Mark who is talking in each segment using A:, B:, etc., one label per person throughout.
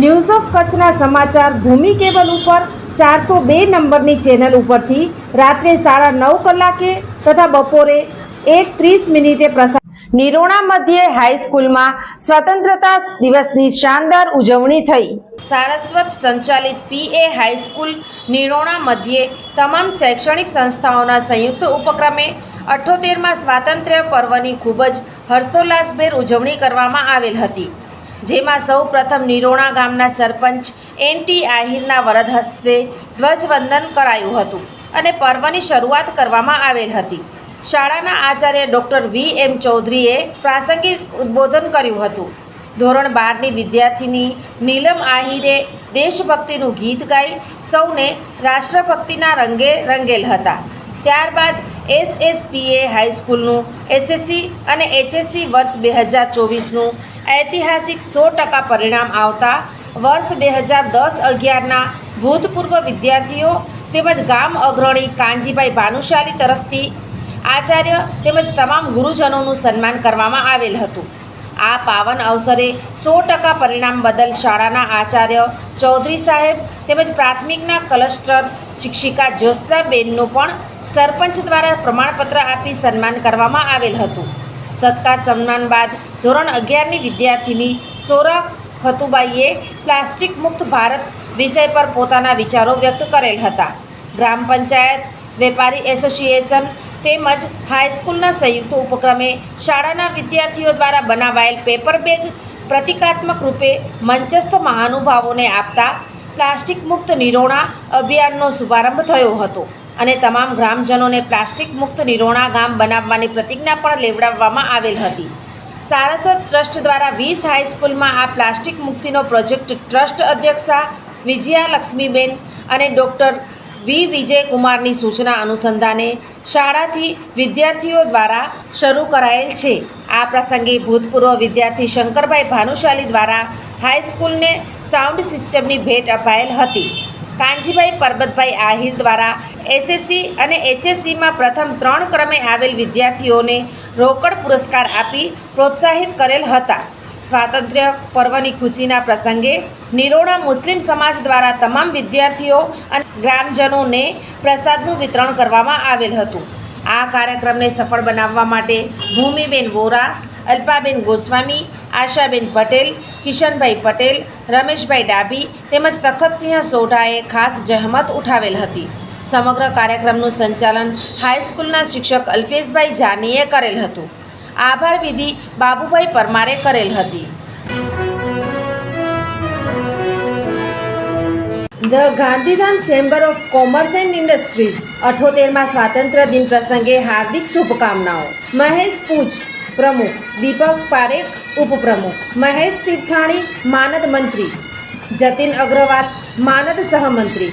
A: news of કચ્છના સમાચાર ભૂમિ cable ઉપર ચારસો બે નંબરની ચેનલ ઉપરથી રાત્રે સાડા નવ કલાકે તથા બપોરે એક ત્રીસ મિનિટે પ્રસાર નિરોણા મધ્યે હાઈસ્કૂલમાં સ્વતંત્રતા દિવસની શાનદાર ઉજવણી થઈ. સારસ્વત સંચાલિત પીએ હાઈસ્કૂલ નિરોણા મધ્યે તમામ શૈક્ષણિક સંસ્થાઓના સંયુક્ત ઉપક્રમે અઠ્ઠોતેરમાં સ્વાતંત્ર્ય પર્વની ખૂબ જ હર્ષોલ્લાસભેર ઉજવણી કરવામાં આવેલ હતી. જેમાં સૌ પ્રથમ નિરોણા ગામના સરપંચ એન ટી આહિરના વરદ હસ્તે ધ્વજવંદન કરાયું હતું અને પર્વની શરૂઆત કરવામાં આવેલ હતી. શાળાના આચાર્ય ડૉક્ટર વી એમ ચૌધરીએ પ્રાસંગિક ઉદ્બોધન કર્યું હતું. ધોરણ બારની વિદ્યાર્થીની નીલમ આહિરે દેશભક્તિનું ગીત ગાઈ સૌને રાષ્ટ્રભક્તિના રંગે રંગેલ હતા. ત્યારબાદ એસએસપીએ હાઈસ્કૂલનું એસએસસી અને એચએસસી વર્ષ બે હજાર ચોવીસનું ઐતિહાસિક સો ટકા પરિણામ આવતા વર્ષ બે હજાર દસ અગિયારના ભૂતપૂર્વ વિદ્યાર્થીઓ તેમજ ગામ અગ્રણી કાનજીભાઈ ભાનુશાલી તરફથી આચાર્ય તેમજ તમામ ગુરુજનોનું સન્માન કરવામાં આવેલ હતું. આ પાવન અવસરે સો ટકા પરિણામ બદલ શાળાના આચાર્ય ચૌધરી સાહેબ તેમજ પ્રાથમિકના ક્લસ્ટર શિક્ષિકા જ્યોત્સાબેનનું પણ સરપંચ દ્વારા પ્રમાણપત્ર આપી સન્માન કરવામાં આવેલ હતું. સત્કાર સન્માન બાદ ધોરણ અગિયારની વિદ્યાર્થીની સોરા ખતુબાઈએ પ્લાસ્ટિક મુક્ત ભારત વિષય પર પોતાના વિચારો વ્યક્ત કરેલ હતા. ગ્રામ પંચાયત, વેપારી એસોસિએશન તેમજ હાઈસ્કૂલના સંયુક્ત ઉપક્રમે શાળાના વિદ્યાર્થીઓ દ્વારા બનાવાયેલ પેપર બેગ પ્રતિકાત્મક રૂપે મંચસ્થ મહાનુભાવોને આપતા પ્લાસ્ટિક મુક્ત નિરોણા અભિયાનનો શુભારંભ થયો હતો અને તમામ ગ્રામજનોને પ્લાસ્ટિક મુક્ત નિરોણા ગામ બનાવવાની પ્રતિજ્ઞા પણ લેવડાવવામાં આવેલ હતી. સારસ્વત ટ્રસ્ટ દ્વારા વીસ હાઈસ્કૂલમાં આ પ્લાસ્ટિક મુક્તિનો પ્રોજેક્ટ ટ્રસ્ટ અધ્યક્ષા વિજયા લક્ષ્મીબેન અને ડૉક્ટર વી. વિજયકુમારની સૂચના અનુસંધાને શાળાથી વિદ્યાર્થીઓ દ્વારા શરૂ કરાયેલ છે. આ પ્રસંગે ભૂતપૂર્વ વિદ્યાર્થી શંકરભાઈ ભાનુશાલી દ્વારા હાઈસ્કૂલને સાઉન્ડ સિસ્ટમની ભેટ અપાયેલ હતી. કાનજીભાઈ પરબતભાઈ આહિર દ્વારા એસએસસી અને એચએસસીમાં પ્રથમ ત્રણ ક્રમે આવેલ વિદ્યાર્થીઓને રોકડ પુરસ્કાર આપી પ્રોત્સાહિત કરેલ હતા. સ્વાતંત્ર્ય પર્વની ખુશીના પ્રસંગે નિરોણા મુસ્લિમ સમાજ દ્વારા તમામ વિદ્યાર્થીઓ અને ગ્રામજનોને પ્રસાદનું વિતરણ કરવામાં આવેલ હતું. આ કાર્યક્રમને સફળ બનાવવા માટે ભૂમિબેન વોરા, અલ્પાબેન ગોસ્વામી, આશાબેન પટેલ, કિશનભાઈ પટેલ, રમેશભાઈ ડાભી તેમજ તખતસિંહ સોઢાએ ખાસ જહેમત ઉઠાવેલ હતી. સમગ્ર કાર્યક્રમનું સંચાલન હાઈસ્કૂલના શિક્ષક અલ્પેશભાઈ જાનીએ કરેલ હતું. આભાર વિધિ બાબુભાઈ પરમારે કરેલ હતી. The Gandhidham chamber of commerce and industries, અઠોતેરમાં સ્વાતંત્ર્ય દિન પ્રસંગે હાર્દિક શુભકામનાઓ. મહેશ પૂંચ પ્રમુખ. દીપક પારેખ, ઉપપ્રમુખ. મહેશ તીર્થાણી, માનદ મંત્રી. જતીન અગ્રવાલ, માનદ સહમંત્રી.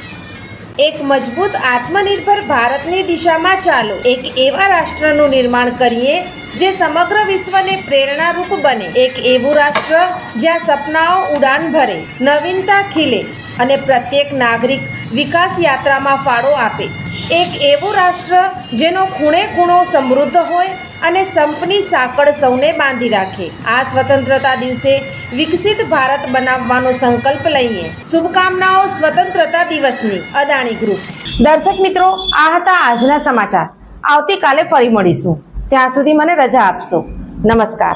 A: એક મજબૂત આત્મનિર્ભર ભારતની દિશામાં ચાલો. એક એવા રાષ્ટ્રનું નિર્માણ કરીએ જે સમગ્ર વિશ્વને પ્રેરણારૂપ બને. એક એવું રાષ્ટ્ર જ્યાં સપનાઓ ઉડાન ભરે, નવીનતા ખીલે અને પ્રત્યેક નાગરિક વિકાસ યાત્રામાં ફાળો આપે. એક એવું રાષ્ટ્ર જેનો ખૂણે ખૂણો સમૃદ્ધ હોય અને સંપની સાંકળ સૌને બાંધી રાખે. આ સ્વતંત્રતા દિવસે વિકસિત ભારત બનાવવાનો સંકલ્પ લઈએ. શુભકામનાઓ સ્વતંત્રતા દિવસની, અદાણી ગ્રુપ. દર્શક મિત્રો, આ હતા આજના સમાચાર. આવતીકાલે ફરી મળીશું. ત્યાં સુધી મને રજા આપશો. નમસ્કાર.